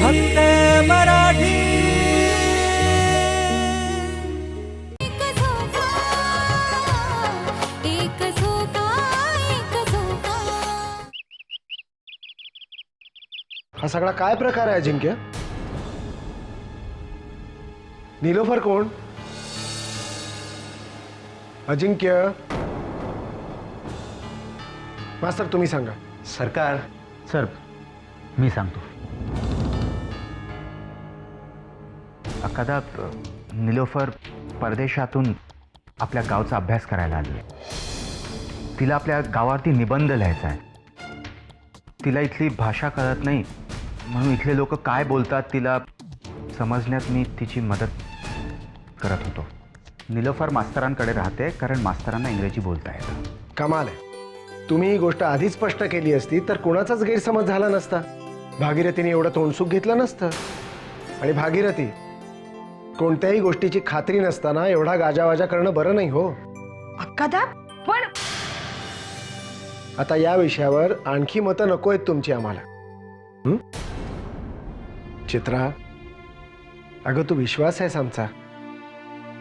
फक्त मराठी। हा सगळा काय प्रकार आहे अजिंक्य निलोफर कोण? अजिंक्य? मास्तर तुम्ही सांगा. सरकार सर मी सांगतो. अकादा निलोफर परदेशातून आपल्या गावचा अभ्यास करायला आली. तिला आपल्या गावावरती निबंध लिहायचा आहे. तिला इथली भाषा कळत नाही म्हणून इथले लोक काय बोलतात तिला समजण्यात मी तिची मदत करत होतो. निलोफर मास्तरांकडे राहते कारण मास्तरांना इंग्रजी बोलता येतं. कमाल आहे. तुम्ही ही गोष्ट आधीच स्पष्ट केली असती तर कुणाचाच गैरसमज झाला नसता. भागीरथीने एवढं तोंडसुख घेतलं नसतं. आणि भागीरथी कोणत्याही गोष्टीची खात्री नसताना एवढा गाजावाजा करणं बरं नाही हो. अक्कादा पण आता या विषयावर आणखी मतं नको आहेत तुमची आम्हाला. हं? चित्रा अगं तू विश्वास आहेस आमचा.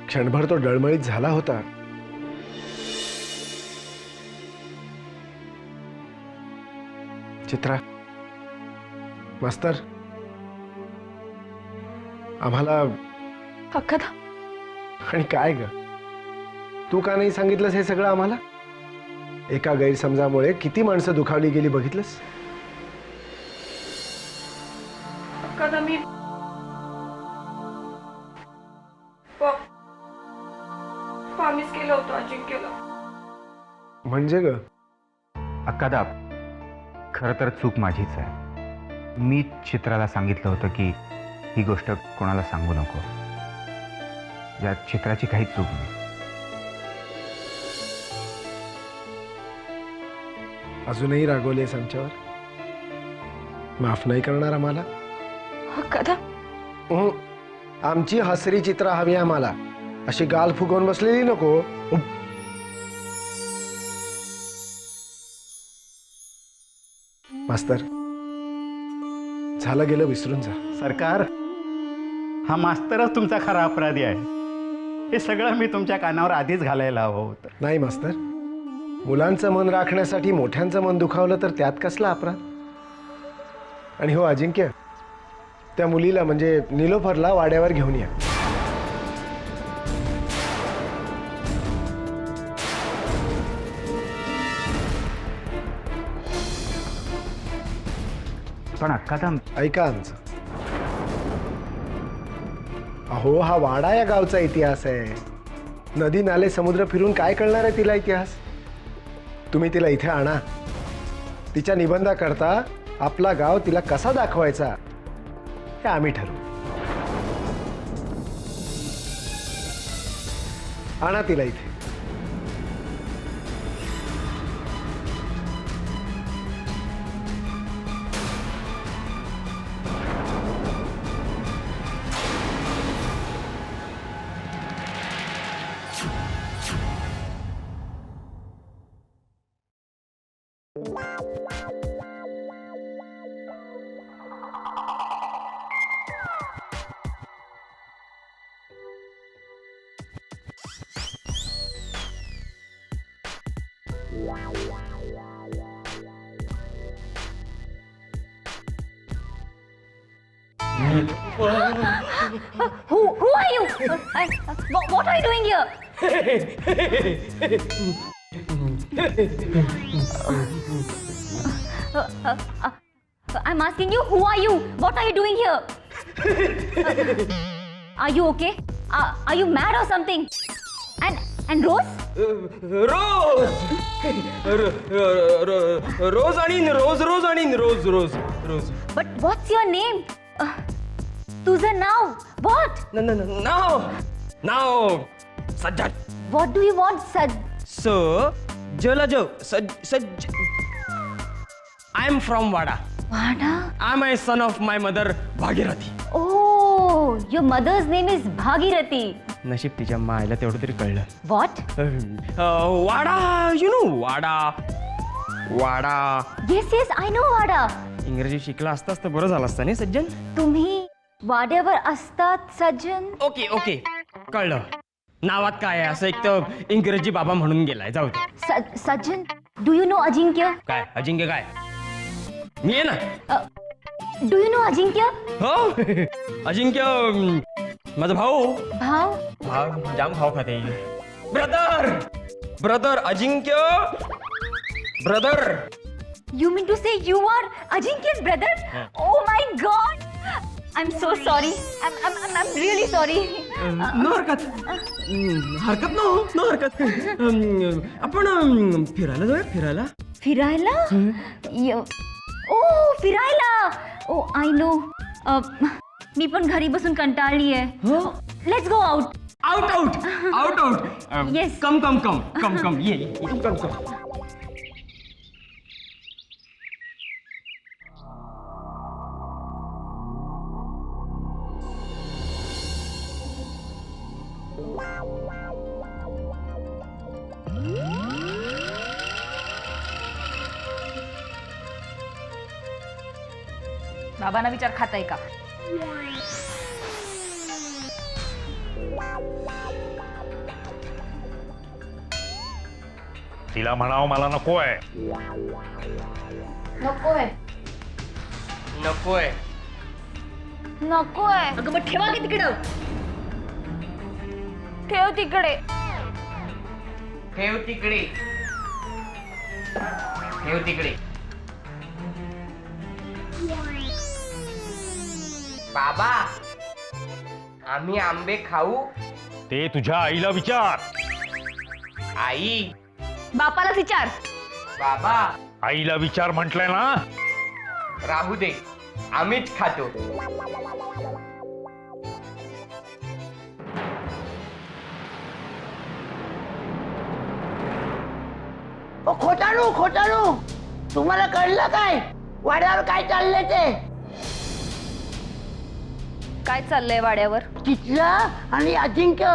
क्षणभर तो डळमळीत झाला होता. चित्रा मास्तर आम्हाला अक्कादा आणि काय ग? तू का नाही सांगितलंस हे सगळं आम्हाला? एका गैरसमजामुळे किती माणसं दुखावली गेली बघितलंस? अक्कादा मी प्रॉमिस केलं होतं अजिंक्यला म्हणजे ग? अक्कादा खरं तर चूक माझीच आहे. मी चित्राला सांगितलं होतं की ही गोष्ट कोणाला सांगू नको. यात चित्राची काही चूक नाही. अजूनही रागवलेस आमच्यावर? माफ नाही करणार आम्हाला? हं. आमची हसरी चित्र हवी आम्हाला. अशी गाल फुगवून बसलेली नको उप. मास्तर झालं गेलं विसरून जा. सरकार हा मास्तरच तुमचा खरा अपराधी आहे. हे सगळं मी तुमच्या कानावर आधीच घालायला हवं होतं. नाही मास्तर. मुलांचं मन राखण्यासाठी मोठ्यांचं मन दुखावलं तर त्यात कसला अपराध? आणि हो अजिंक्य त्या मुलीला म्हणजे निलोफरला वाड्यावर घेऊन या. पण अक्कादा ऐका आमचं. अहो हा वाडा या गावचा इतिहास आहे. नदी नाले समुद्र फिरून काय कळणार आहे तिला इतिहास? तुम्ही तिला इथे आणा. तिच्या निबंधाकरता आपला गाव तिला कसा दाखवायचा हे आम्ही ठरवू. आणा तिला इथे. Who, who are you? Uh, I, uh, wha- what are you doing here? Uh, uh, uh, I'm asking you, who are you? What are you doing here? Uh, are you okay? Uh, are you mad or something? And and Rose? रोज रोज आणि रोज रोज आणि रोज रोज रोज But what's your name? तुझं नाव? What? Now. Now. Sajjad What do you want, Sad? स जलज सज सज I am from Wada Vada? I my son of my mother Bhagirathi Oh, your mother's name is Bhagirathi. नशीब तिच्या मायला तेवढं तरी कळलं? अं, वाडा यु नो वाडा वाडा येस येस आय नो वाडा इंग्रजी शिकला असतास तर बरं झालं असतं नाही सज्जन? तुम्ही वाड्यावर असतात सज्जन? Okay okay. कळलं. नावात काय आहे? असं एक तर इंग्रजी बाबा म्हणून गेलाय. जाऊ दे. स- Sajjan do you know Ajinkya? काय? अजिंक्य काय? मी आहे ना? Do you know Ajinkya? हो? अजिंक्य अं, माझा भाऊ. भाव भाव जाम भाव खाते. Brother brother Ajinkya! Brother You mean to say you are Ajinkya's brother? Oh my god! I'm so sorry. I'm, I'm, I'm, I'm really sorry. No हरकत हम्म, हरकत नो नो हरकत अं, आपण अं, फिरायला जाऊया फिरायला फिरायला य- ओ फिरायला ओ आय नो मी पण घरी बसून कंटाळली आहे हो let's go out out out out out Yes. Come come come come come ये ये, कम कम बाबांना विचार खाताय का? तिला म्हणावं मला नको आहे नकोय. नकोय. नकोय. अगं मग ठेवा की तिकडं. ठेव तिकडे. ठेव तिकडे. ठेव तिकडे. बाबा आम्ही आंबे खाऊ? ते तुझ्या आईला विचार. आई. बापालाच विचार. बाबा. आईला विचार म्हटलंय ना? राहू दे आम्हीच खातो. ओ खोटाणू खोटाणू तुम्हाला कळलं काय? वाड्यावर काय चाललंय ते? काय चाललंय वाड्यावर? चित्रा आणि अजिंक्य.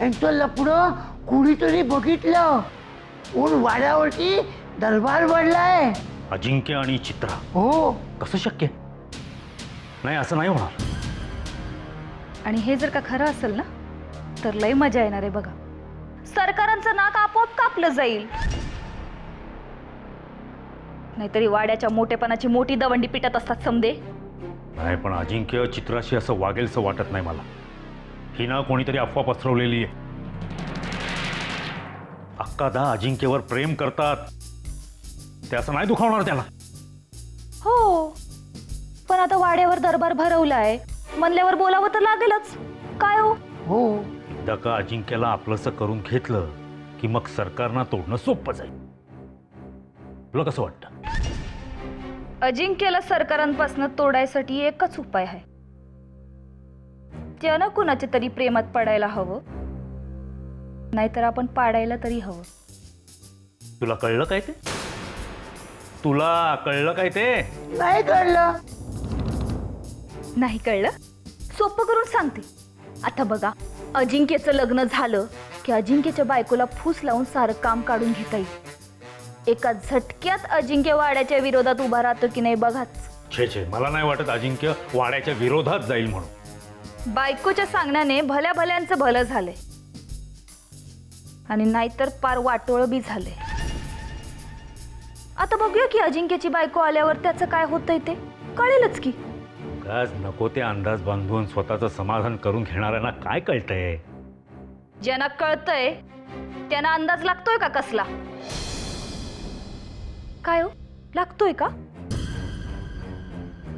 यांचं लपडं कुणीतरी बघितलं. ऊन वाड्यावरती दरबार पडलाय अजिंक्य आणि चित्रा. हो. कसं शक्य? नाही असं नाही होणार. आणि हे जर का खरं असेल ना तर लय मजा येणार आहे बघा. सरकारांचं नाक आपोआप कापलं जाईल. नाहीतरी वाड्याच्या मोठेपणाची मोठी दवंडी पिटत असतात समदे. नाही पण अजिंक्य चित्राशी असं वागेलचं वाटत नाही मला. ही ना कोणीतरी अफवा पसरवलेली आहे. अक्कादा अजिंक्यवर प्रेम करतात. ते असं नाही दुखावणार त्याला. हो पण आता वाड्यावर दरबार भरवलाय. म्हणल्यावर बोलावं तर लागेलच. काय हो? हो. एकदा का अजिंक्यला आपलंसं करून घेतलं की मग सरकारनं तोडणं सोपं जाईल. तुला कसं वाटतं? अजिंक्यला सरकारांपासून तोडायसाठी एकच उपाय आहे. त्यानं कुणाच्या तरी प्रेमात पडायला हवं. नाहीतर आपण पाडायला तरी हवं. तुला कळलं काय ते? तुला कळलं काय ते? नाही कळलं. नाही कळलं? सोपं करून सांगते. आता बघा अजिंक्यचं लग्न झालं की अजिंक्यच्या बायकोला फूस लावून सारं काम काढून घेता येईल. एका झटक्यात अजिंक्य वाड्याच्या विरोधात उभा राहतो की नाही बघाच. छे छे. मला नाही वाटत अजिंक्य वाड्याच्या विरोधात जाईल म्हणून. बायकोच्या सांगण्याने भल्या भल्यांचं भलं झालंय. आणि नाहीतर पार वाटोळ बी झालंय. आता बघूया की अजिंक्यची बायको आल्यावर त्याचं काय होतंय ते. कळेलच की. नको ते अंदाज बांधून स्वतःचं समाधान करून घेणाऱ्यांना काय कळतंय? ज्यांना कळतंय त्यांना अंदाज लागतोय का कसला? काय हो? लागतोय का?